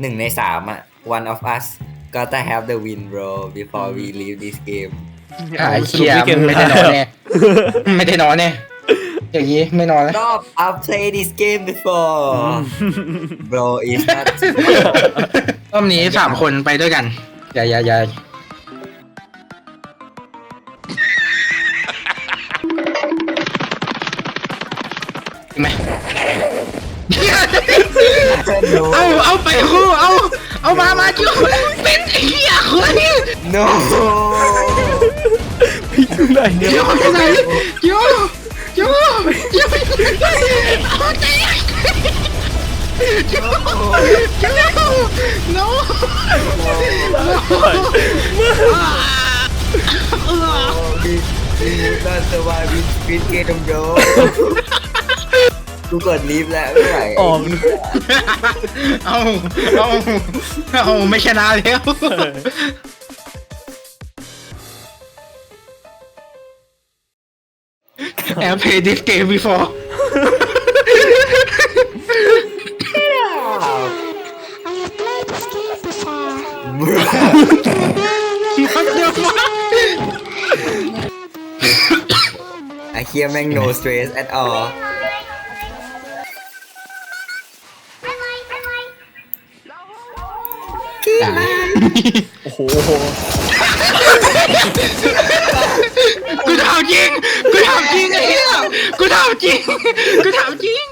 หนึ่งในสามอะ one of us gotta have the win bro before we leave this game อะไอ้เชี่ยไม่ได้นอนแน่ไม่ได้นอนแน่อย่างนี้ไม่นอนแล้ว stop I've played this game before bro is not รอบนี้สามคนไปด้วยกันอย่าอย่าอย่าจริงไหม เอาเอาไปคู่เอาเอามามาจิ้วเป็นไอ้เหี้ยคนนี้ no พี่อยู่ไหนเนี่ยจิ้วไปไหนจิ้วจิ้วจิ้วเอาใจจิ้วจิ้ว no this is not surviving squid game bro กูกด ลีฟแล้วไม่ไหวออกเอาเอาเอาไม่ชนะแล้ว แอบ play this game before I have played this game before. What the fuck ไอ้เคียแม่ง no stress at all โอ้โหกูถามจริง กูถามจริงไอ้เหี้ยกูถามจริง กูถามจริง